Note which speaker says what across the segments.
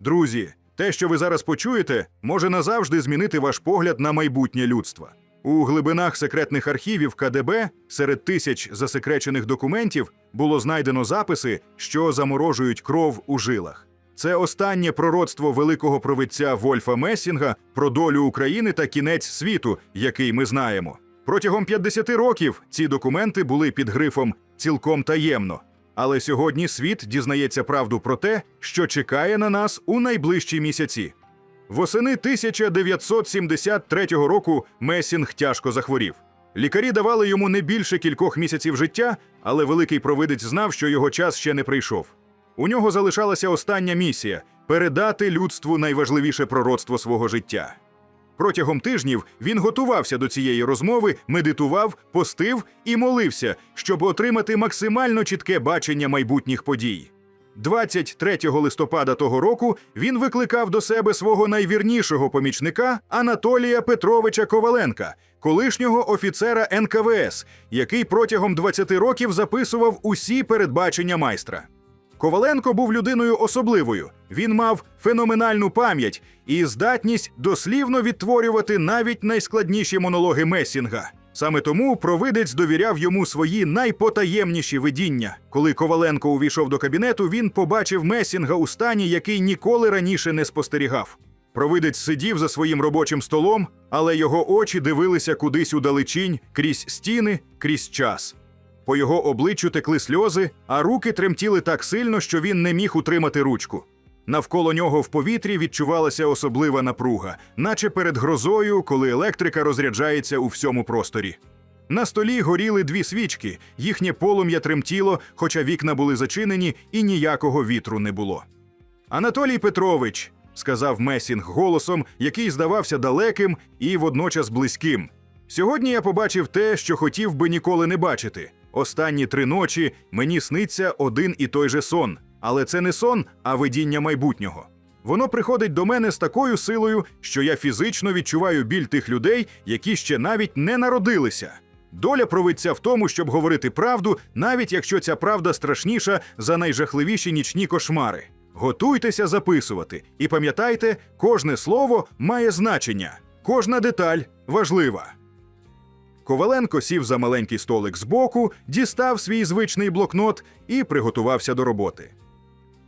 Speaker 1: Друзі, те, що ви зараз почуєте, може назавжди змінити ваш погляд на майбутнє людства. У глибинах секретних архівів КДБ серед тисяч засекречених документів було знайдено записи, що заморожують кров у жилах. Це останнє пророцтво великого провидця Вольфа Месінга про долю України та кінець світу, який ми знаємо. Протягом 50 років ці документи були під грифом цілком таємно. Але сьогодні світ дізнається правду про те, що чекає на нас у найближчі місяці. Восени 1973 року Месінг тяжко захворів. Лікарі давали йому не більше кількох місяців життя, але великий провидець знав, що його час ще не прийшов. У нього залишалася остання місія передати людству найважливіше пророцтво свого життя. Протягом тижнів він готувався до цієї розмови, медитував, постив і молився, щоб отримати максимально чітке бачення майбутніх подій. 23 листопада того року він викликав до себе свого найвірнішого помічника Анатолія Петровича Коваленка, колишнього офіцера НКВС, який протягом 20 років записував усі передбачення майстра. Коваленко був людиною особливою. Він мав феноменальну пам'ять і здатність дослівно відтворювати навіть найскладніші монологи Месінга. Саме тому провидець довіряв йому свої найпотаємніші видіння. Коли Коваленко увійшов до кабінету, він побачив Месінга у стані, який ніколи раніше не спостерігав. Провидець сидів за своїм робочим столом, але його очі дивилися кудись удалечінь, крізь стіни, крізь час. По його обличчю текли сльози, а руки тремтіли так сильно, що він не міг утримати ручку. Навколо нього в повітрі відчувалася особлива напруга, наче перед грозою, коли електрика розряджається у всьому просторі. На столі горіли дві свічки, їхнє полум'я тремтіло, хоча вікна були зачинені і ніякого вітру не було. Анатолій Петрович, сказав Месінг голосом, який здавався далеким і водночас близьким. Сьогодні я побачив те, що хотів би ніколи не бачити. Останні три ночі мені сниться один і той же сон, але це не сон, а видіння майбутнього. Воно приходить до мене з такою силою, що я фізично відчуваю біль тих людей, які ще навіть не народилися. Доля провидця в тому, щоб говорити правду, навіть якщо ця правда страшніша за найжахливіші нічні кошмари. Готуйтеся записувати, і пам'ятайте, кожне слово має значення, кожна деталь важлива. Коваленко сів за маленький столик збоку, дістав свій звичний блокнот і приготувався до роботи.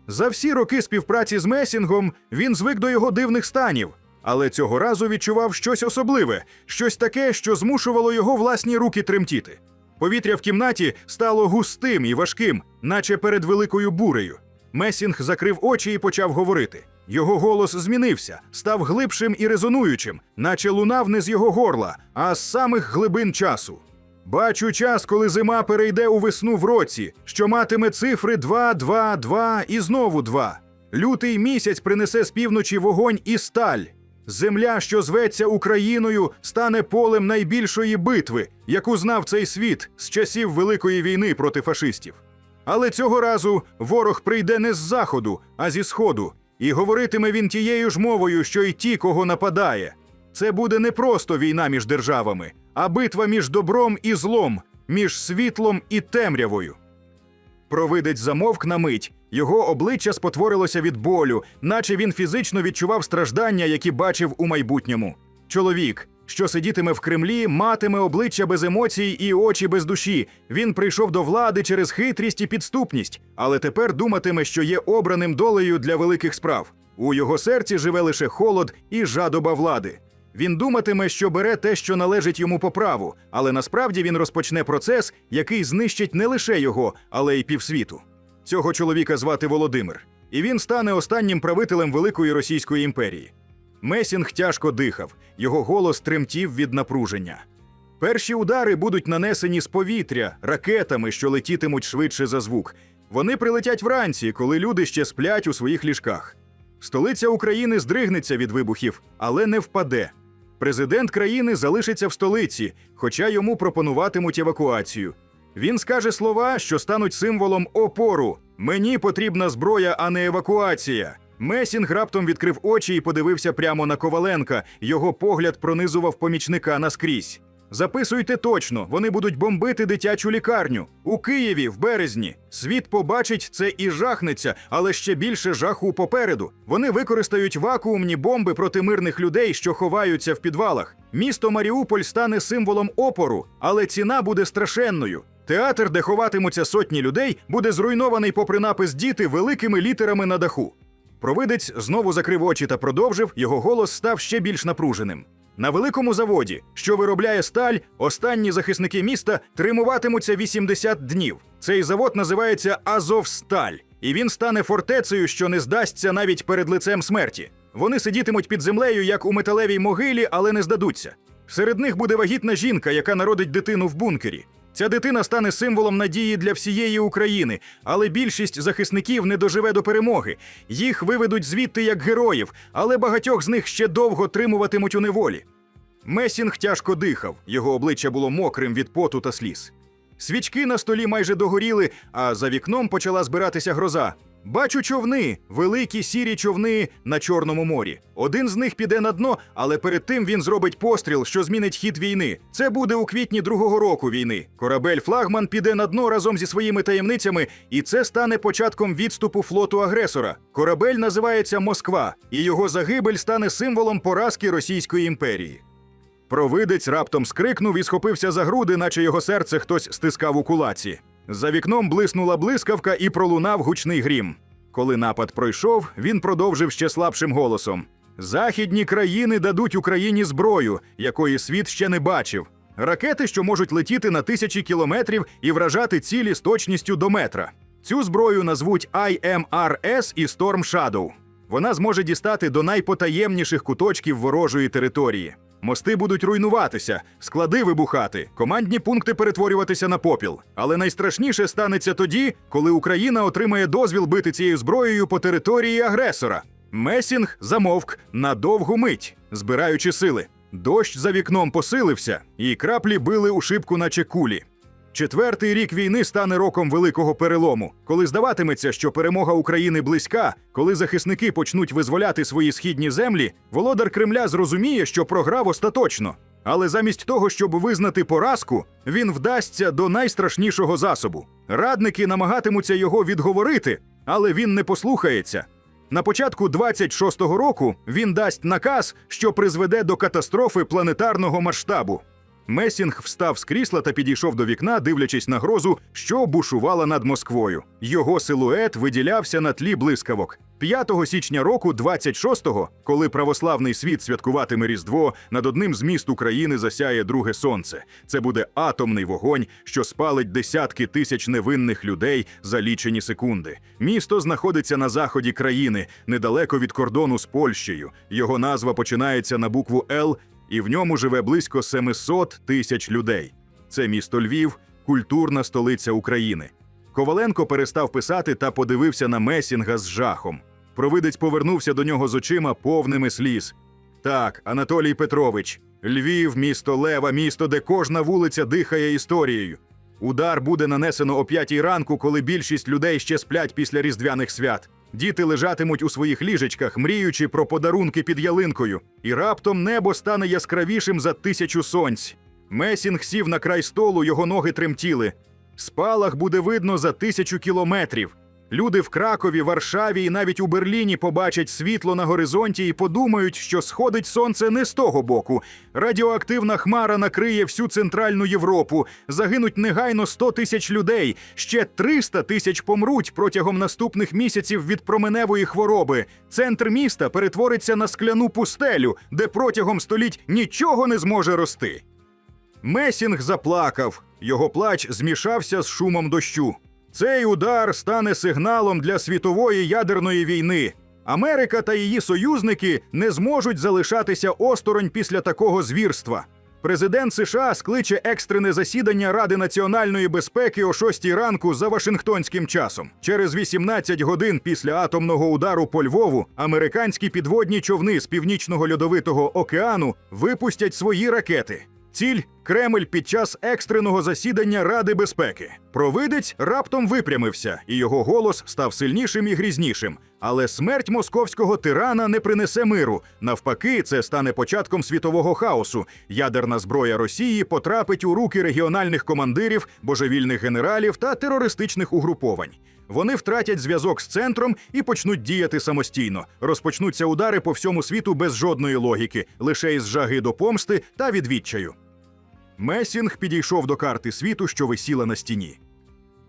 Speaker 1: За всі роки співпраці з Месінгом він звик до його дивних станів, але цього разу відчував щось особливе, щось таке, що змушувало його власні руки тремтіти. Повітря в кімнаті стало густим і важким, наче перед великою бурею. Месінг закрив очі і почав говорити. Його голос змінився, став глибшим і резонуючим, наче лунав не з його горла, а з самих глибин часу. Бачу час, коли зима перейде у весну в році, що матиме цифри 2, 2, 2 і знову 2. Лютий місяць принесе з півночі вогонь і сталь. Земля, що зветься Україною, стане полем найбільшої битви, яку знав цей світ з часів Великої війни проти фашистів. Але цього разу ворог прийде не з заходу, а зі сходу, і говоритиме він тією ж мовою, що й ті, кого нападає. Це буде не просто війна між державами, а битва між добром і злом, між світлом і темрявою. Провидець замовк на мить, його обличчя спотворилося від болю, наче він фізично відчував страждання, які бачив у майбутньому. Чоловік, що сидітиме в Кремлі, матиме обличчя без емоцій і очі без душі. Він прийшов до влади через хитрість і підступність, але тепер думатиме, що є обраним долею для великих справ. У його серці живе лише холод і жадоба влади. Він думатиме, що бере те, що належить йому по праву, але насправді він розпочне процес, який знищить не лише його, але й півсвіту. Цього чоловіка звати Володимир, і він стане останнім правителем Великої Російської імперії. Месінг тяжко дихав, його голос тремтів від напруження. Перші удари будуть нанесені з повітря, ракетами, що летітимуть швидше за звук. Вони прилетять вранці, коли люди ще сплять у своїх ліжках. Столиця України здригнеться від вибухів, але не впаде. Президент країни залишиться в столиці, хоча йому пропонуватимуть евакуацію. Він скаже слова, що стануть символом опору. Мені потрібна зброя, а не евакуація. Месінг раптом відкрив очі і подивився прямо на Коваленка. Його погляд пронизував помічника наскрізь. Записуйте точно, вони будуть бомбити дитячу лікарню. У Києві в березні. Світ побачить це і жахнеться, але ще більше жаху попереду. Вони використають вакуумні бомби проти мирних людей, що ховаються в підвалах. Місто Маріуполь стане символом опору, але ціна буде страшенною. Театр, де ховатимуться сотні людей, буде зруйнований попри напис діти великими літерами на даху. Провидець знову закрив очі та продовжив, його голос став ще більш напруженим. На великому заводі, що виробляє сталь, останні захисники міста тримуватимуться 80 днів. Цей завод називається Азовсталь, і він стане фортецею, що не здасться навіть перед лицем смерті. Вони сидітимуть під землею, як у металевій могилі, але не здадуться. Серед них буде вагітна жінка, яка народить дитину в бункері. Ця дитина стане символом надії для всієї України, але більшість захисників не доживе до перемоги. Їх виведуть звідти як героїв, але багатьох з них ще довго тримуватимуть у неволі. Месінг тяжко дихав, його обличчя було мокрим від поту та сліз. Свічки на столі майже догоріли, а за вікном почала збиратися гроза. Бачу човни, великі сірі човни на Чорному морі. Один з них піде на дно, але перед тим він зробить постріл, що змінить хід війни. Це буде у квітні другого року війни. Корабель Флагман піде на дно разом зі своїми таємницями, і це стане початком відступу флоту агресора. Корабель називається Москва, і його загибель стане символом поразки Російської імперії. Провидець раптом скрикнув і схопився за груди, наче його серце хтось стискав у кулаці. За вікном блиснула блискавка і пролунав гучний грім. Коли напад пройшов, він продовжив ще слабшим голосом: Західні країни дадуть Україні зброю, якої світ ще не бачив. Ракети, що можуть летіти на тисячі кілометрів і вражати цілі з точністю до метра. Цю зброю назвуть IMRS і Storm Shadow. Вона зможе дістати до найпотаємніших куточків ворожої території. Мости будуть руйнуватися, склади вибухати, командні пункти перетворюватися на попіл. Але найстрашніше станеться тоді, коли Україна отримає дозвіл бити цією зброєю по території агресора. Месінг замовк на довгу мить, збираючи сили. Дощ за вікном посилився, і краплі били у шибку, наче кулі. Четвертий рік війни стане роком великого перелому, коли здаватиметься, що перемога України близька, коли захисники почнуть визволяти свої східні землі, володар Кремля зрозуміє, що програв остаточно. Але замість того, щоб визнати поразку, він вдасться до найстрашнішого засобу. Радники намагатимуться його відговорити, але він не послухається. На початку 26-го року він дасть наказ, що призведе до катастрофи планетарного масштабу. Месінг встав з крісла та підійшов до вікна, дивлячись на грозу, що бушувала над Москвою. Його силует виділявся на тлі блискавок. 5 січня року 26-го, коли православний світ святкуватиме Різдво, над одним з міст України засяє друге сонце. Це буде атомний вогонь, що спалить десятки тисяч невинних людей за лічені секунди. Місто знаходиться на заході країни, недалеко від кордону з Польщею. Його назва починається на букву Л і в ньому живе близько 700 тисяч людей. Це місто Львів, культурна столиця України. Коваленко перестав писати та подивився на Месінга з жахом. Провидець повернувся до нього з очима повними сліз. Так, Анатолій Петрович, Львів, місто Лева, місто, де кожна вулиця дихає історією. Удар буде нанесено о п'ятій ранку, коли більшість людей ще сплять після різдвяних свят. Діти лежатимуть у своїх ліжечках, мріючи про подарунки під ялинкою, і раптом небо стане яскравішим за тисячу сонць. Месінг сів на край столу, його ноги тремтіли. Спалах буде видно за тисячу кілометрів. Люди в Кракові, Варшаві і навіть у Берліні побачать світло на горизонті і подумають, що сходить сонце не з того боку. Радіоактивна хмара накриє всю центральну Європу. Загинуть негайно 100 тисяч людей. Ще 300 тисяч помруть протягом наступних місяців від променевої хвороби. Центр міста перетвориться на скляну пустелю, де протягом століть нічого не зможе рости. Месінг заплакав. Його плач змішався з шумом дощу. Цей удар стане сигналом для світової ядерної війни. Америка та її союзники не зможуть залишатися осторонь після такого звірства. Президент США скличе екстрене засідання Ради національної безпеки о 6 ранку за Вашингтонським часом. Через 18 годин після атомного удару по Львову американські підводні човни з північного льодовитого океану випустять свої ракети. Ціль Кремль під час екстреного засідання Ради безпеки. Провидець раптом випрямився, і його голос став сильнішим і грізнішим. Але смерть московського тирана не принесе миру. Навпаки, це стане початком світового хаосу. Ядерна зброя Росії потрапить у руки регіональних командирів, божевільних генералів та терористичних угруповань. Вони втратять зв'язок з центром і почнуть діяти самостійно. Розпочнуться удари по всьому світу без жодної логіки, лише із жаги до помсти та відвідчаю. Месінг підійшов до карти світу, що висіла на стіні.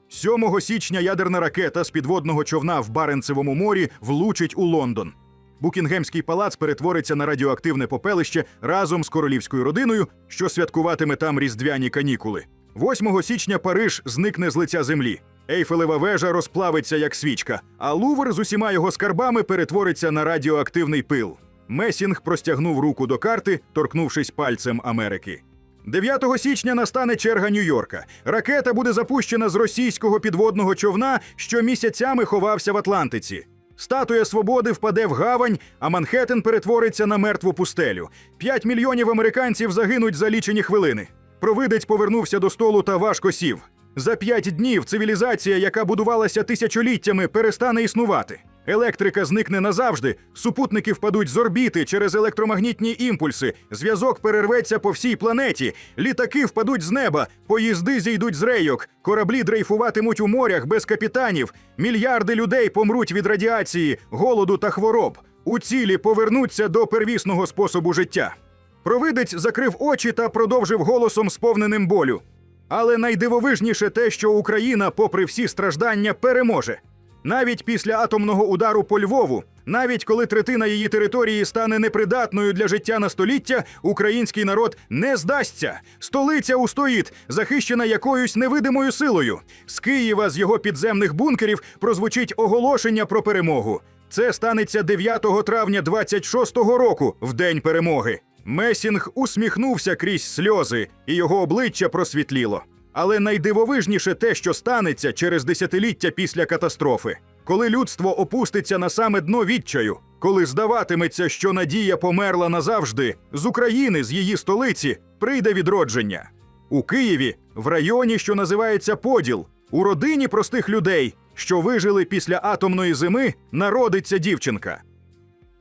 Speaker 1: 7 січня ядерна ракета з підводного човна в Баренцевому морі влучить у Лондон. Букінгемський палац перетвориться на радіоактивне попелище разом з королівською родиною, що святкуватиме там різдвяні канікули. 8 січня Париж зникне з лиця землі. Ейфелева вежа розплавиться як свічка, а Лувр з усіма його скарбами перетвориться на радіоактивний пил. Месінг простягнув руку до карти, торкнувшись пальцем Америки. 9 січня настане черга Нью-Йорка. Ракета буде запущена з російського підводного човна, що місяцями ховався в Атлантиці. Статуя свободи впаде в гавань, а Манхеттен перетвориться на мертву пустелю. П'ять мільйонів американців загинуть за лічені хвилини. Провидець повернувся до столу та важко сів. За п'ять днів цивілізація, яка будувалася тисячоліттями, перестане існувати. Електрика зникне назавжди, супутники впадуть з орбіти через електромагнітні імпульси, зв'язок перерветься по всій планеті, літаки впадуть з неба, поїзди зійдуть з рейок, кораблі дрейфуватимуть у морях без капітанів, мільярди людей помруть від радіації, голоду та хвороб. У цілі повернуться до первісного способу життя. Провидець закрив очі та продовжив голосом, сповненим болю. Але найдивовижніше те, що Україна, попри всі страждання, переможе. Навіть після атомного удару по Львову, навіть коли третина її території стане непридатною для життя на століття, український народ не здасться. Столиця устоїть, захищена якоюсь невидимою силою. З Києва з його підземних бункерів прозвучить оголошення про перемогу. Це станеться 9 травня 26-го року, в день перемоги. Месінг усміхнувся крізь сльози, і його обличчя просвітліло. Але найдивовижніше те, що станеться через десятиліття після катастрофи, коли людство опуститься на саме дно відчаю, коли здаватиметься, що надія померла назавжди, з України, з її столиці, прийде відродження. У Києві, в районі, що називається Поділ, у родині простих людей, що вижили після атомної зими, народиться дівчинка.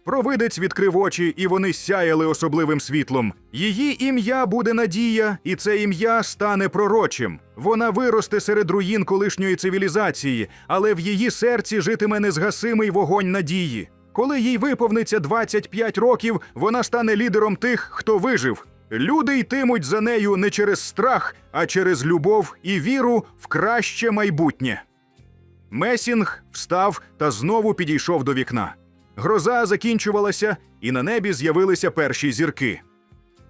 Speaker 1: Провидець відкрив очі, і вони сяяли особливим світлом. Її ім'я буде Надія, і це ім'я стане пророчим. Вона виросте серед руїн колишньої цивілізації, але в її серці житиме незгасимий вогонь надії. Коли їй виповниться 25 років, вона стане лідером тих, хто вижив. Люди йтимуть за нею не через страх, а через любов і віру в краще майбутнє. Месінг встав та знову підійшов до вікна. Гроза закінчувалася, і на небі з'явилися перші зірки.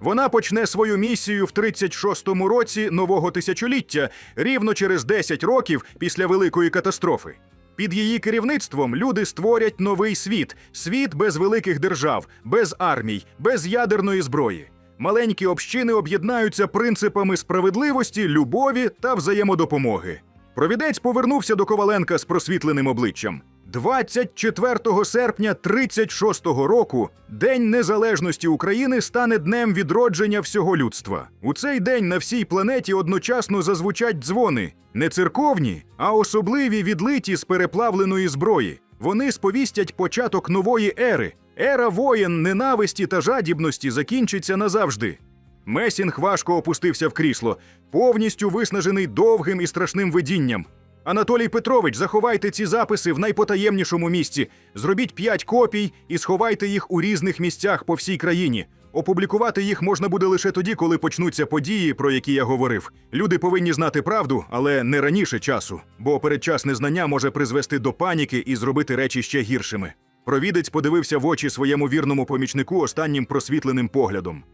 Speaker 1: Вона почне свою місію в 36-му році нового тисячоліття, рівно через 10 років після великої катастрофи. Під її керівництвом люди створять новий світ світ без великих держав, без армій, без ядерної зброї. Маленькі общини об'єднаються принципами справедливості, любові та взаємодопомоги. Провідець повернувся до Коваленка з просвітленим обличчям. 24 серпня 36-го року День Незалежності України стане днем відродження всього людства. У цей день на всій планеті одночасно зазвучать дзвони не церковні, а особливі відлиті з переплавленої зброї. Вони сповістять початок нової ери. Ера воєн, ненависті та жадібності закінчиться назавжди. Месінг важко опустився в крісло, повністю виснажений довгим і страшним видінням. Анатолій Петрович, заховайте ці записи в найпотаємнішому місці. Зробіть п'ять копій і сховайте їх у різних місцях по всій країні. Опублікувати їх можна буде лише тоді, коли почнуться події, про які я говорив. Люди повинні знати правду, але не раніше часу, бо передчасне знання може призвести до паніки і зробити речі ще гіршими. Провідець подивився в очі своєму вірному помічнику останнім просвітленим поглядом.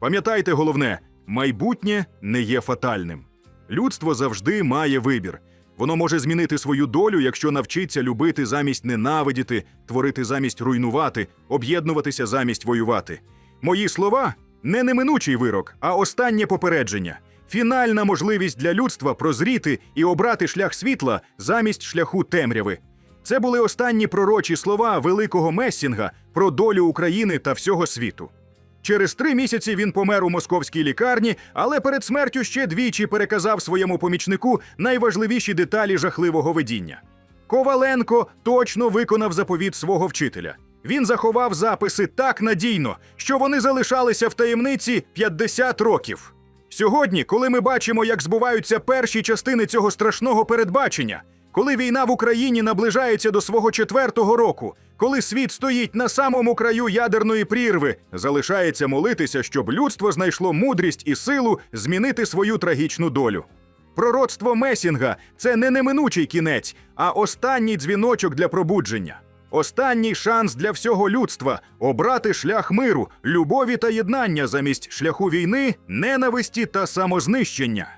Speaker 1: Пам'ятайте головне, майбутнє не є фатальним. Людство завжди має вибір. Воно може змінити свою долю, якщо навчиться любити замість ненавидіти, творити замість руйнувати, об'єднуватися замість воювати. Мої слова не неминучий вирок, а останнє попередження. Фінальна можливість для людства прозріти і обрати шлях світла замість шляху темряви. Це були останні пророчі слова великого Месінга про долю України та всього світу. Через три місяці він помер у московській лікарні, але перед смертю ще двічі переказав своєму помічнику найважливіші деталі жахливого видіння. Коваленко точно виконав заповіт свого вчителя. Він заховав записи так надійно, що вони залишалися в таємниці 50 років. Сьогодні, коли ми бачимо, як збуваються перші частини цього страшного передбачення, коли війна в Україні наближається до свого четвертого року, коли світ стоїть на самому краю ядерної прірви, залишається молитися, щоб людство знайшло мудрість і силу змінити свою трагічну долю. Пророцтво Месінга це не неминучий кінець, а останній дзвіночок для пробудження. Останній шанс для всього людства обрати шлях миру, любові та єднання замість шляху війни, ненависті та самознищення.